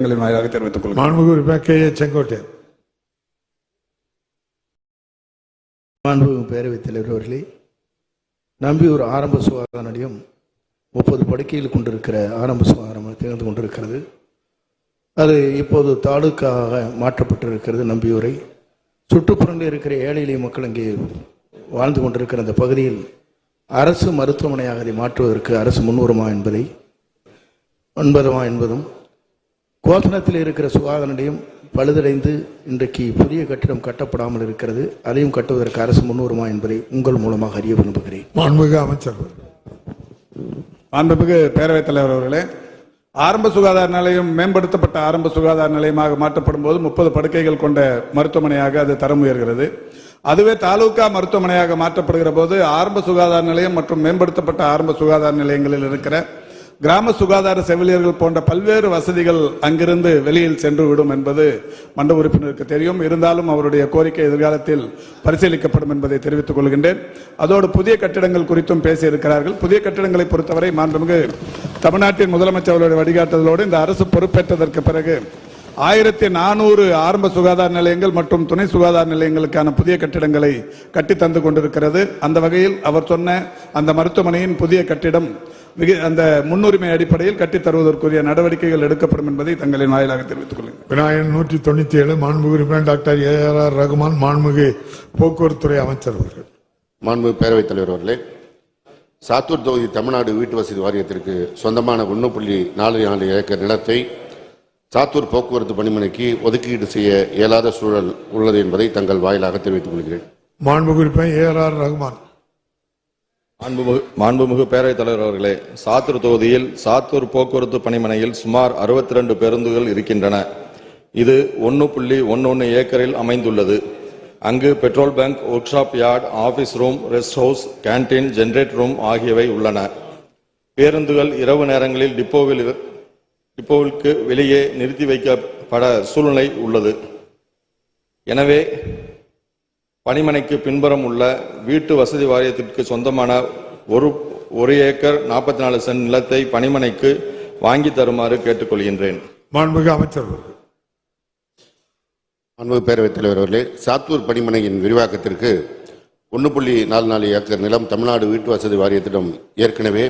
வாயிலாக தெரிவித்துக் கொள்கிறேன். மாண்புமிகு உறுப்பினர் கே ஏ செங்கோட்டையன். மாண்புமிகு பேரவைத் தலைவர் அவர்களே நம்பியூர் ஆரம்ப சுகாதார நிலையம் முப்பது படுக்கையில் கொண்டிருக்கிற ஆரம்ப சுகாதாரம் திகழ்ந்து கொண்டிருக்கிறது. அது இப்போது தாலுக்காக மாற்றப்பட்டிருக்கிறது நம்பியூரை. சுற்றுப்புறங்களில் இருக்கிற ஏழை எளிய மக்கள் இங்கே வாழ்ந்து கொண்டிருக்கிற அந்த பகுதியில் அரசு மருத்துவமனையாக அதை மாற்றுவதற்கு அரசு முன்வருமா என்பதை என்பதுமா என்பதும் கோசனத்தில் இருக்கிற சுகாதார நிலையம் பழுதடைந்து இன்றைக்கு புதிய கட்டிடம் கட்டப்படாமல் இருக்கிறது. அதையும் கட்டுவதற்கு அரசு முன்வருமா என்பதை உங்கள் மூலமாக அறிய விரும்புகிறேன். மாண்புமிகு அமைச்சர் மாண்புமிகு பேரவைத் தலைவர் அவர்களே ஆரம்ப சுகாதார நிலையம் மேம்படுத்தப்பட்ட ஆரம்ப சுகாதார நிலையமாக மாற்றப்படும் போது முப்பது படுக்கைகள் கொண்ட மருத்துவமனையாக அது தரம் உயர்கிறது. அதுவே தாலுகா மருத்துவமனையாக மாற்றப்படுகிற போது ஆரம்ப சுகாதார நிலையம் மற்றும் மேம்படுத்தப்பட்ட ஆரம்ப சுகாதார நிலையங்களில் இருக்கிற கிராம சுகாதார செவிலியர்கள் போன்ற பல்வேறு வசதிகள் அங்கிருந்து வெளியில் சென்று விடும் என்பது மண்ட உறுப்பினருக்கு தெரியும். இருந்தாலும் அவருடைய கோரிக்கை எதிர்காலத்தில் பரிசீலிக்கப்படும் என்பதை தெரிவித்துக் கொள்கின்றேன். அதோடு புதிய கட்டிடங்கள் குறித்தும் பேசியிருக்கிறார்கள். புதிய கட்டிடங்களை பொறுத்தவரை மாண்புமிகு தமிழ்நாட்டின் முதலமைச்சர் அவருடைய வழிகாட்டுதலோடு இந்த அரசு பொறுப்பேற்றதற்கு பிறகு ஆயிரத்தி நானூறு ஆரம்ப சுகாதார நிலையங்கள் மற்றும் துணை சுகாதார நிலையங்களுக்கான புதிய கட்டிடங்களை கட்டி தந்து கொண்டிருக்கிறது. அந்த வகையில் அவர் சொன்ன அந்த மருத்துவமனையின் புதிய கட்டிடம் மிக அந்த முன்னுரிமை அடிப்படையில் கட்டித் தருவதற்குரிய நடவடிக்கைகள் எடுக்கப்படும் என்பதை தங்களின் வாயிலாக தெரிவித்துக் கொள்கிறேன். விநாயகன் நூற்றி தொண்ணூத்தி ஏழு மாண்புமிகு உறுப்பினர் doctor A R R Rahman மாண்புமிகு போக்குவரத்துறை அமைச்சர் அவர்கள். மாண்பு பேரவைத் தலைவர் அவர்களே சாத்தூர் தொகுதி தமிழ்நாடு வீட்டு வசதி வாரியத்திற்கு சொந்தமான ஒன்று புள்ளி நாலு நாலு ஏக்கர் நிலத்தை சாத்தூர் போக்குவரத்து பணிமனைக்கு ஒதுக்கீடு செய்ய இயலாத சூழல் உள்ளது என்பதை தங்கள் வாயிலாக தெரிவித்துக் கொள்கிறேன். மாண்புமிகு ஏ ஆர் ரகுமான். மாண்புமிகு மாண்புமிகு பேரவைத் தலைவர் அவர்களே சாத்தூர் தொகுதியில் சாத்தூர் போக்குவரத்து பணிமனையில் சுமார் 62 பேருந்துகள் இருக்கின்றன. இது ஒன்று புள்ளி ஒன்று ஒன்று ஏக்கரில் அமைந்துள்ளது. அங்கு petrol bunk workshop yard office room rest house canteen generator room ஆகியவை உள்ளன. பேருந்துகள் இரவு நேரங்களில் டிப்போவில் டிப்போவிற்கு வெளியே நிறுத்தி வைக்கப்பட சூழ்நிலை உள்ளது. எனவே பணிமனைக்கு பின்புறம் உள்ள வீட்டு வசதி வாரியத்திற்கு சொந்தமான ஒரு ஒரு ஏக்கர் நாற்பத்தி நாலு சென்ட் நிலத்தை பணிமனைக்கு வாங்கி தருமாறு கேட்டுக்கொள்கின்றேன். மாண்புமிகு அமைச்சர் அவர்கள். மாண்பு பேரவைத் தலைவர் அவர்களே சாத்தூர் பணிமனையின் விரிவாக்கத்திற்கு ஒன்று புள்ளி நாலு நாலு ஏக்கர் நிலம் தமிழ்நாடு வீட்டு வசதி வாரியத்திடம் ஏற்கனவே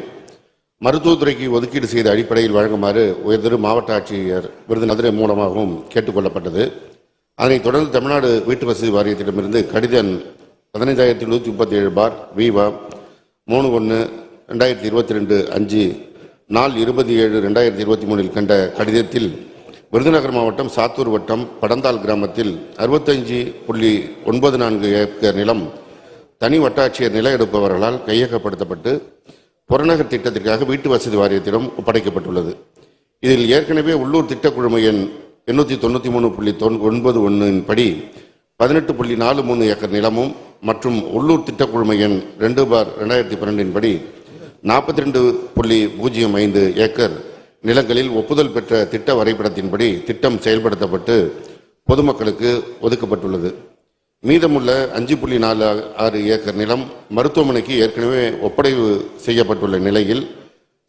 மருத்துவத்துறைக்கு ஒதுக்கீடு செய்த அடிப்படையில் வழங்குமாறு உயர்திரு மாவட்ட ஆட்சியர் விருதுநகர் மூலமாகவும் கேட்டுக்கொள்ளப்பட்டது. அதனைத் தொடர்ந்து தமிழ்நாடு வீட்டு வசதி வாரியத்திடமிருந்து கடிதம் பதினைந்தாயிரத்தி நூற்றி முப்பத்தி ஏழு பார் விவா மூணு ஒன்று ரெண்டாயிரத்தி இருபத்தி ரெண்டு அஞ்சு நாள் இருபது ஏழு ரெண்டாயிரத்தி இருபத்தி மூணில் கண்ட கடிதத்தில் விருதுநகர் மாவட்டம் சாத்தூர் வட்டம் படந்தால் கிராமத்தில் அறுபத்தஞ்சு புள்ளி ஒன்பது நான்கு ஏக்கர் நிலம் தனி வட்டாட்சியர் நில எடுப்பவர்களால் கையகப்படுத்தப்பட்டு புறநகர் திட்டத்திற்காக வீட்டு வசதி வாரியத்திடம் ஒப்படைக்கப்பட்டுள்ளது. இதில் ஏற்கனவே உள்ளூர் திட்டக்குழும எண் எண்ணூற்றி தொண்ணூற்றி மூணு புள்ளி தொன் ஒன்பது ஒன்றின் படி பதினெட்டு புள்ளி நாலு மூணு ஏக்கர் நிலமும் மற்றும் உள்ளூர் திட்டக்குழும எண் ரெண்டு பார் ரெண்டாயிரத்தி பன்னெண்டின் படி நாற்பத்தி ரெண்டு புள்ளி பூஜ்ஜியம் ஐந்து ஏக்கர் நிலங்களில் ஒப்புதல் பெற்ற திட்ட வரைபடத்தின்படி திட்டம் செயல்படுத்தப்பட்டு பொதுமக்களுக்கு ஒதுக்கப்பட்டுள்ளது. மீதமுள்ள அஞ்சு புள்ளி நாலு ஆறு ஏக்கர் நிலம் மருத்துவமனைக்கு ஏற்கனவே ஒப்படைவு செய்யப்பட்டுள்ள நிலையில்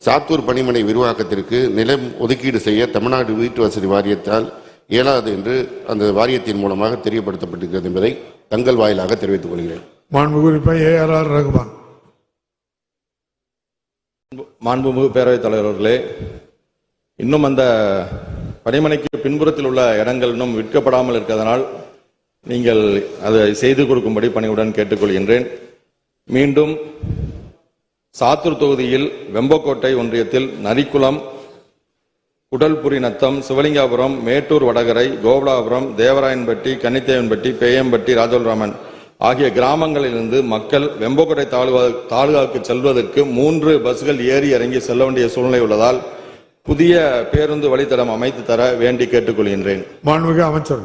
சாத்தூர் பணிமனை விரிவாக்கத்திற்கு நிலம் ஒதுக்கீடு செய்ய தமிழ்நாடு வீட்டு வசதி வாரியத்தால் இயலாது என்று அந்த வாரியத்தின் மூலமாக தெரியப்படுத்தப்பட்டிருக்கிறது என்பதை தங்கள் வாயிலாக தெரிவித்துக் கொள்கிறேன். மாண்புமிகு ஏ. ஆர். ஆர். ரகுமான். மாண்புமிகு பேரவைத் தலைவர் அவர்களே இன்னும் அந்த பணிமனைக்கு பின்புறத்தில் உள்ள இடங்கள் இன்னும் விற்கப்படாமல் இருக்கிறதனால் நீங்கள் அதை செய்து கொடுக்கும்படி பணியுடன் கேட்டுக்கொள்கின்றேன். மீண்டும் சாத்தூர் தொகுதியில் வெம்பக்கோட்டை ஒன்றியத்தில் நரிக்குளம் குடல்புரி நத்தம் சிவலிங்காபுரம் மேட்டூர் வடகரை கோவலாபுரம் தேவராயன்பட்டி கன்னித்தேவன்பட்டி பேயம்பட்டி ராஜோல்ராமன் ஆகிய கிராமங்களிலிருந்து மக்கள் வெம்பக்கோட்டை தாலுகா தாலுகாவுக்கு செல்வதற்கு மூன்று பஸ்கள் ஏறி இறங்கி செல்ல வேண்டிய சூழ்நிலை உள்ளதால் புதிய பேருந்து வழித்தடம் அமைத்து தர வேண்டி கேட்டுக்கொள்கின்றேன். மாண்புமிகு அமைச்சர்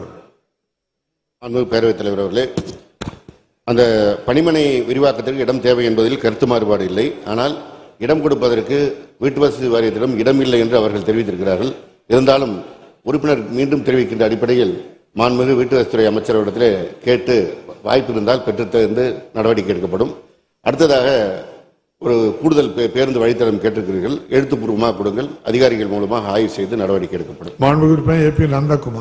அன்பு பேரவைத் தலைவர் அவர்களே அந்த பணிமனை விரிவாக்கத்திற்கு இடம் தேவை என்பதில் கருத்து மாறுபாடு இல்லை. ஆனால் இடம் கொடுப்பதற்கு வீட்டு வசதி வாரியத்திடம் இடம் இல்லை என்று அவர்கள் தெரிவித்திருக்கிறார்கள். இருந்தாலும் உறுப்பினர் மீண்டும் தெரிவிக்கின்ற அடிப்படையில் மாண்புமிகு வீட்டு வசதித்துறை அமைச்சரிடத்திலே கேட்டு வாய்ப்பு இருந்தால் பெற்றுத்தந்து நடவடிக்கை எடுக்கப்படும். அடுத்ததாக ஒரு கூடுதல் பே- பேருந்து வழித்தடம் கேட்டிருக்கிறீர்கள். எழுத்துப்பூர்வமாக கொடுங்கள். அதிகாரிகள் மூலமாக ஆய்வு செய்து நடவடிக்கை எடுக்கப்படும். மாண்புமிகு நந்தகுமார்.